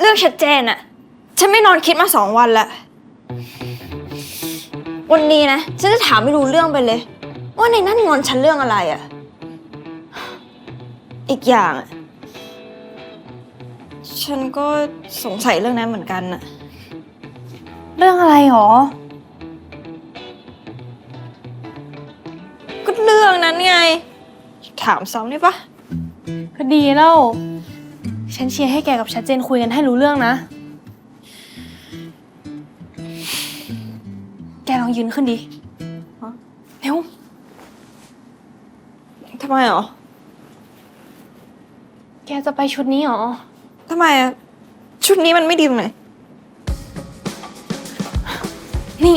เรื่องชัดเจนอะฉันไม่นอนคิดมาสองวันแล้ววันนี้นะ ฉันจะถามไม่รู้เรื่องไปเลย ว่าในนั่นงอนฉันเรื่องอะไรอะอีกอย่างอะฉันก็สงสัยเรื่องนั้นเหมือนกันอะเรื่องอะไรหรอ ก็เรื่องนั้นไง ถามซ้ำได้ปะก็ดีแล้ว ฉันเชียร์ให้แกกับชัดเจนคุยกันให้รู้เรื่องนะ แกลองยืนขึ้นดิเร็วทำไมหรอ แกจะไปชุดนี้หรอ ทำไมอะชุดนี้มันไม่ดีตรงไหน นี่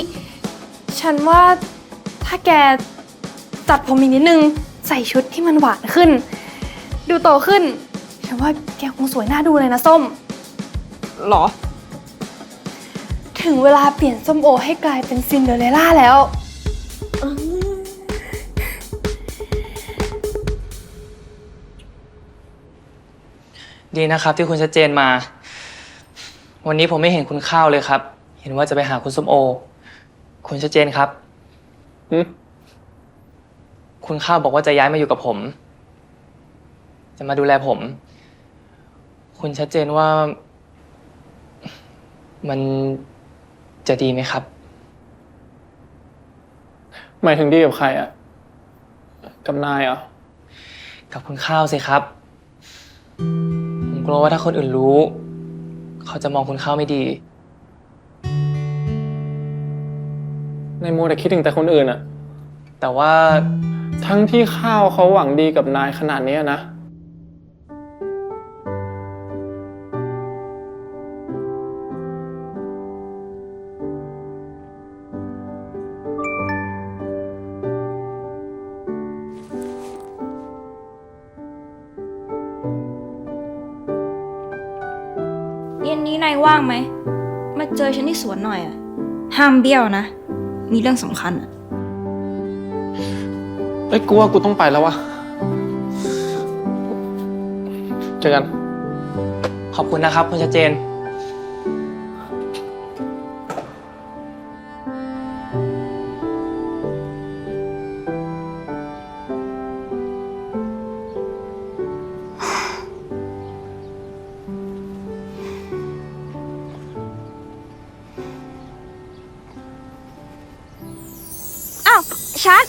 ฉันว่าถ้าแกตัดผมอีกนิดนึง ใส่ชุดที่มันหวานขึ้น ดูโตขึ้น ฉันว่าแกคงสวยน่าดูเลยนะส้ม หรอ ถึงเวลาเปลี่ยนส้มโอให้กลายเป็นซินเดอเรลล่าแล้ว ดีนะครับที่คุณชัดเจนมา วันนี้ผมไม่เห็นคุณข้าวเลยครับ เห็นว่าจะไปหาคุณส้มโอ คุณชัดเจนครับ หืมคุณข้าวบอกว่าจะย้ายมาอยู่กับผม จะมาดูแลผม คุณชัดเจนว่า มันจะดีไหมครับ หมายถึงดีกับใครอะกับนายเหรอ กับคุณข้าวสิครับ ผมกลัวว่าถ้าคนอื่นรู้ เขาจะมองคุณข้าวไม่ดีในโมวแต่คิดถึงแต่คนอื่นอะแต่ว่า ทั้งที่ข้าวเขาหวังดีกับนายขนาดนี้นะ เย็นนี้นายว่างไหม มาเจอฉันที่สวนหน่อยอะห้ามเบี้ยวนะ มีเรื่องสำคัญอะเอ้ยกูว่ากูต้องไปแล้ววะเจอกัน ขอบคุณนะครับคุณชัดเจน อ้าวชัด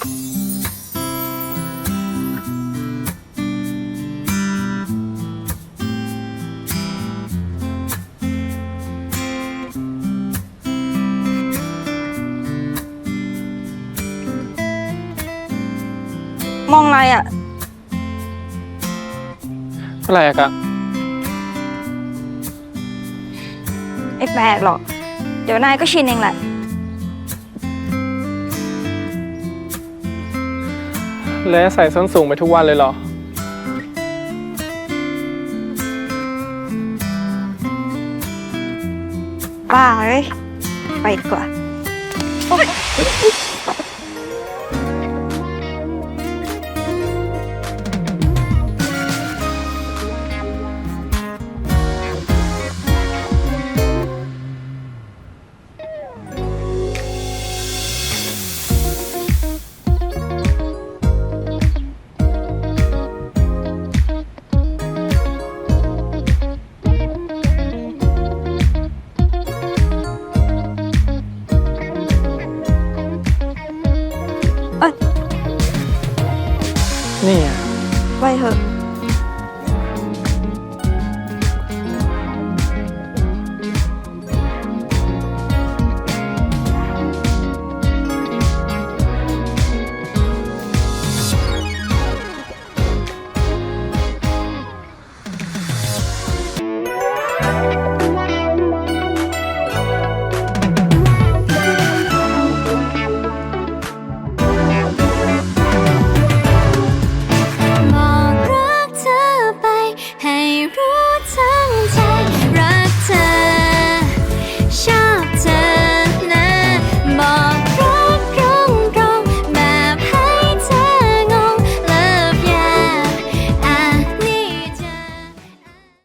มองอะไรอะ อะไรอะกะไม่แปลกหรอก เดี๋ยวนายก็ชินเองแหละ แล้วใส่ส้นสูงไปทุกวันเลยเหรอป้าเอ้ยไปดีกว่า